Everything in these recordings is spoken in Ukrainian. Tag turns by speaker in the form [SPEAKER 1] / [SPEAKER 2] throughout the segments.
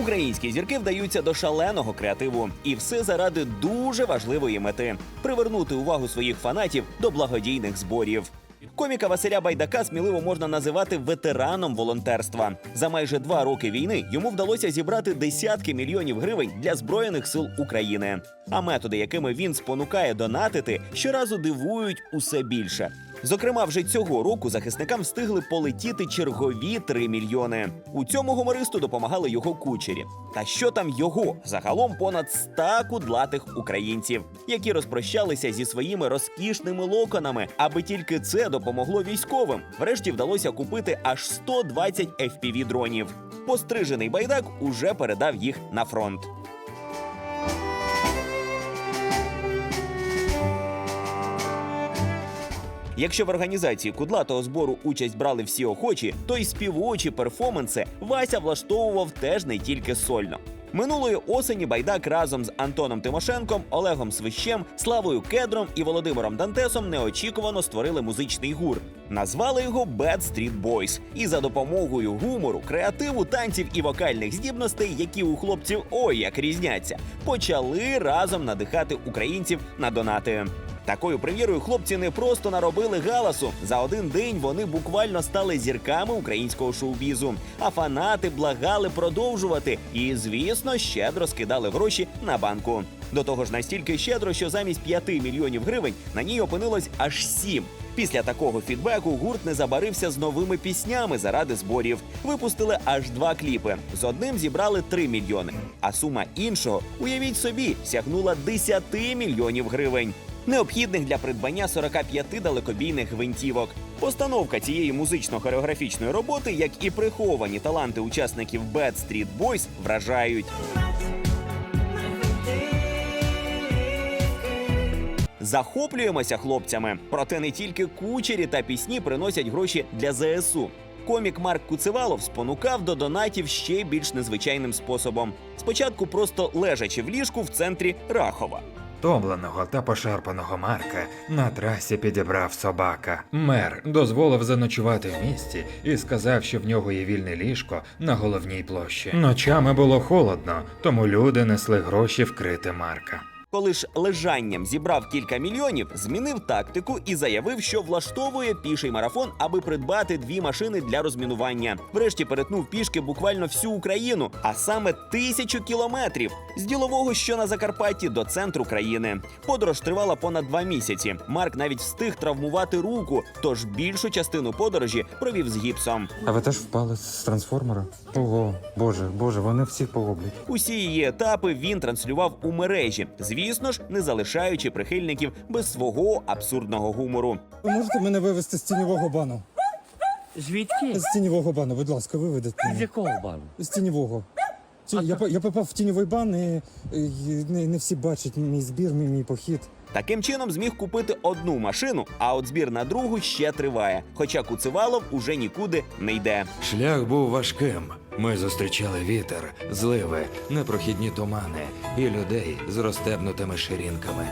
[SPEAKER 1] Українські зірки вдаються до шаленого креативу, і все заради дуже важливої мети привернути увагу своїх фанатів до благодійних зборів. Коміка Василя Байдака сміливо можна називати ветераном волонтерства. За майже два роки війни йому вдалося зібрати десятки мільйонів гривень для збройних сил України. А методи, якими він спонукає донатити, щоразу дивують усе більше. Зокрема, вже цього року захисникам встигли полетіти чергові 3 мільйони. У цьому гумористу допомагали його кучері. Та що там його? Загалом понад 100 кудлатих українців, які розпрощалися зі своїми розкішними локонами, аби тільки це допомогло військовим. Врешті вдалося купити аж 120 fpv дронів. Пострижений байдак уже передав їх на фронт. Якщо в організації кудлатого збору участь брали всі охочі, то й співочі перформанси Вася влаштовував теж не тільки сольно. Минулої осені байдак разом з Антоном Тимошенком, Олегом Свищем, Славою Кедром і Володимиром Дантесом неочікувано створили музичний гур. Назвали його Bad Street Boys. І за допомогою гумору, креативу, танців і вокальних здібностей, які у хлопців ой як різняться, почали разом надихати українців на донати. Такою прем'єрою хлопці не просто наробили галасу. За один день вони буквально стали зірками українського шоу-бізу. А фанати благали продовжувати і, звісно, щедро скидали гроші на банку. До того ж, настільки щедро, що замість 5 мільйонів гривень на ній опинилось аж 7. Після такого фідбеку гурт не забарився з новими піснями заради зборів. Випустили аж два кліпи. З одним зібрали 3 мільйони. А сума іншого, уявіть собі, сягнула 10 мільйонів гривень необхідних для придбання 45 далекобійних гвинтівок. Постановка цієї музично-хореографічної роботи, як і приховані таланти учасників Bad Street Boys, вражають. Захоплюємося хлопцями, проте не тільки кучері та пісні приносять гроші для ЗСУ. Комік Марк Куцевалов спонукав до донатів ще більш незвичайним способом. Спочатку просто лежачи в ліжку в центрі Рахова.
[SPEAKER 2] Томленого та пошарпаного Марка на трасі підібрав собака. Мер дозволив заночувати в місті і сказав, що в нього є вільне ліжко на головній площі. Ночами було холодно, тому люди несли гроші вкрити Марка.
[SPEAKER 1] Коли ж лежанням зібрав кілька мільйонів, змінив тактику і заявив, що влаштовує піший марафон, аби придбати дві машини для розмінування. Врешті перетнув пішки буквально всю Україну, а саме тисячу кілометрів з ділового, що на Закарпатті, до центру країни. Подорож тривала понад два місяці. Марк навіть встиг травмувати руку, тож більшу частину подорожі провів з гіпсом.
[SPEAKER 3] А ви теж впали з трансформера? Ого, боже, боже, вони всіх погублять.
[SPEAKER 1] Усі її етапи він транслював у мережі, звісно ж, не залишаючи прихильників без свого абсурдного гумору.
[SPEAKER 4] Ви можете мене вивезти з тіньового бану?
[SPEAKER 5] Звідки?
[SPEAKER 4] З тіньового бану, будь ласка, виведіть
[SPEAKER 5] З
[SPEAKER 4] мене.
[SPEAKER 5] якого бану?
[SPEAKER 4] З тіньового. Ті- Я, по- я попав в тіньовий бан і, і не, не всі бачать мій збір, мій, мій похід.
[SPEAKER 1] Таким чином зміг купити одну машину, а от збір на другу ще триває. Хоча Куцевалов уже нікуди не йде.
[SPEAKER 6] Шлях був важким. Ми зустрічали вітер, зливи, непрохідні тумани і людей з розтебнутими ширинками.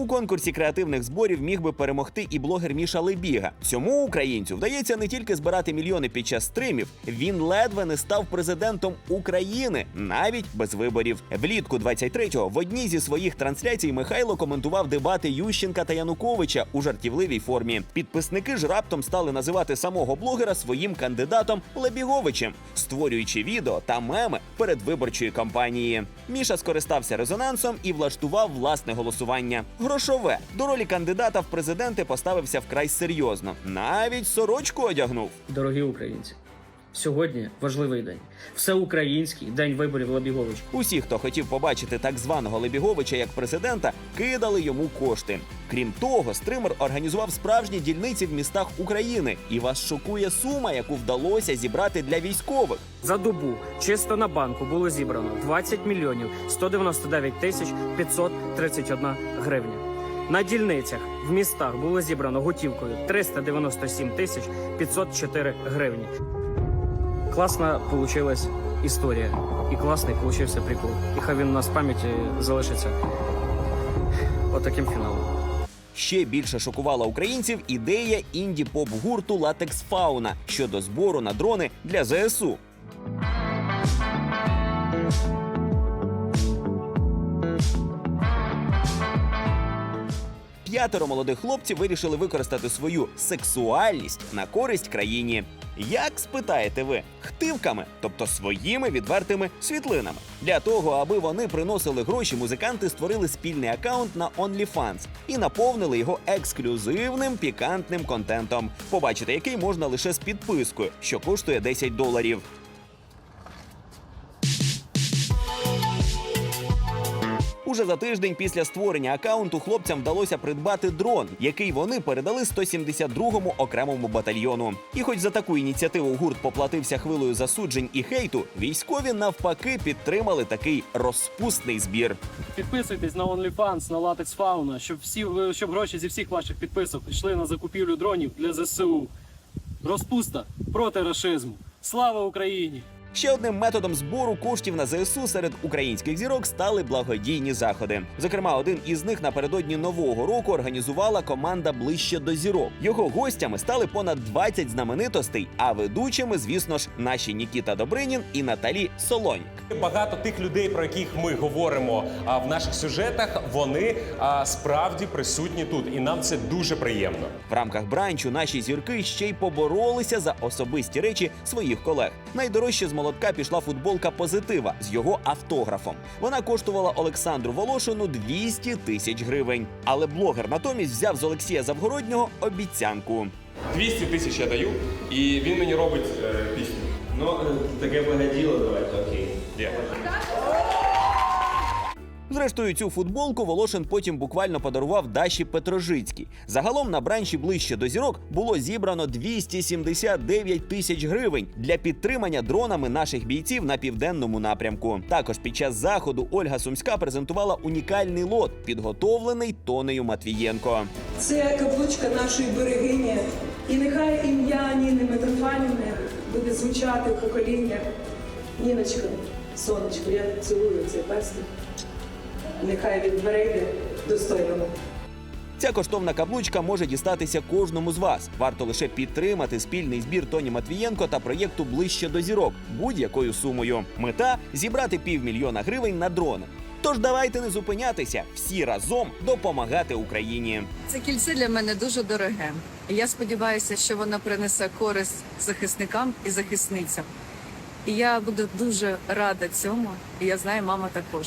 [SPEAKER 1] У конкурсі креативних зборів міг би перемогти і блогер Міша Лебіга. Цьому українцю вдається не тільки збирати мільйони під час стримів, він ледве не став президентом України, навіть без виборів. Влітку 23-го в одній зі своїх трансляцій Михайло коментував дебати Ющенка та Януковича у жартівливій формі. Підписники ж раптом стали називати самого блогера своїм кандидатом Лебіговичем, створюючи відео та меми передвиборчої кампанії. Міша скористався резонансом і влаштував власне голосування. Грошове до ролі кандидата в президенти поставився вкрай серйозно. Навіть сорочку одягнув.
[SPEAKER 5] Дорогі українці, сьогодні важливий день. Всеукраїнський день виборів Лабігович.
[SPEAKER 1] Усі, хто хотів побачити так званого Лебіговича як президента, кидали йому кошти. Крім того, стример організував справжні дільниці в містах України, і вас шокує сума, яку вдалося зібрати для військових.
[SPEAKER 5] За добу чисто на банку було зібрано 20 мільйонів 199 тисяч 531 гривня. На дільницях в містах було зібрано готівкою 397 тисяч 504 гривні. Класна получилась історія. І класний получився прикол. І хай він у нас в пам'яті залишиться отаким фіналом.
[SPEAKER 1] Ще більше шокувала українців ідея інді-поп гурту Латекс Фауна щодо збору на дрони для ЗСУ. П'ятеро молодих хлопців вирішили використати свою сексуальність на користь країні. Як спитаєте ви, хтивками, тобто своїми відвертими світлинами. Для того, аби вони приносили гроші, музиканти створили спільний акаунт на OnlyFans і наповнили його ексклюзивним пікантним контентом, побачити який можна лише з підпискою, що коштує 10 доларів. Уже за тиждень після створення акаунту хлопцям вдалося придбати дрон, який вони передали 172-му окремому батальйону. І хоч за таку ініціативу гурт поплатився хвилею засуджень і хейту, військові навпаки підтримали такий розпусний збір.
[SPEAKER 7] Підписуйтесь на OnlyFans, на Latex Fauna, щоб всі щоб гроші зі всіх ваших підписок йшли на закупівлю дронів для ЗСУ. Розпуста проти рашизму. Слава Україні!
[SPEAKER 1] Ще одним методом збору коштів на ЗСУ серед українських зірок стали благодійні заходи. Зокрема, один із них напередодні нового року організувала команда ближче до зірок. Його гостями стали понад 20 знаменитостей, а ведучими, звісно ж, наші Нікіта Добринін і Наталі Солоньк.
[SPEAKER 8] Багато тих людей, про яких ми говоримо в наших сюжетах, вони справді присутні тут, і нам це дуже приємно.
[SPEAKER 1] В рамках бранчу наші зірки ще й поборолися за особисті речі своїх колег. Найдорожче з молотка пішла футболка позитива з його автографом. Вона коштувала Олександру Волошину 200 тисяч гривень. Але блогер натомість взяв з Олексія Завгороднього обіцянку.
[SPEAKER 9] 200 тисяч я даю, і він мені робить е, пісню.
[SPEAKER 10] Ну, таке благоділо, давайте, окей.
[SPEAKER 9] Дякую.
[SPEAKER 1] Зрештою, цю футболку Волошин потім буквально подарував Даші Петрожицькій. Загалом на бранчі ближче до зірок було зібрано 279 тисяч гривень для підтримання дронами наших бійців на південному напрямку. Також під час заходу Ольга Сумська презентувала унікальний лот, підготовлений Тонею Матвієнко.
[SPEAKER 11] Це каблучка нашої берегині. І нехай ім'я Ніни Митрофанівни буде звучати в поколіннях. Ніночко, сонечко, я цілую цей пестик. Нехай він перейде достойному.
[SPEAKER 1] Ця коштовна каблучка може дістатися кожному з вас. Варто лише підтримати спільний збір Тоні Матвієнко та проєкту ближче до зірок будь-якою сумою. Мета зібрати півмільйона гривень на дрони. Тож давайте не зупинятися, всі разом допомагати Україні.
[SPEAKER 12] Це кільце для мене дуже дороге. Я сподіваюся, що воно принесе користь захисникам і захисницям. І я буду дуже рада цьому. І я знаю, мама також.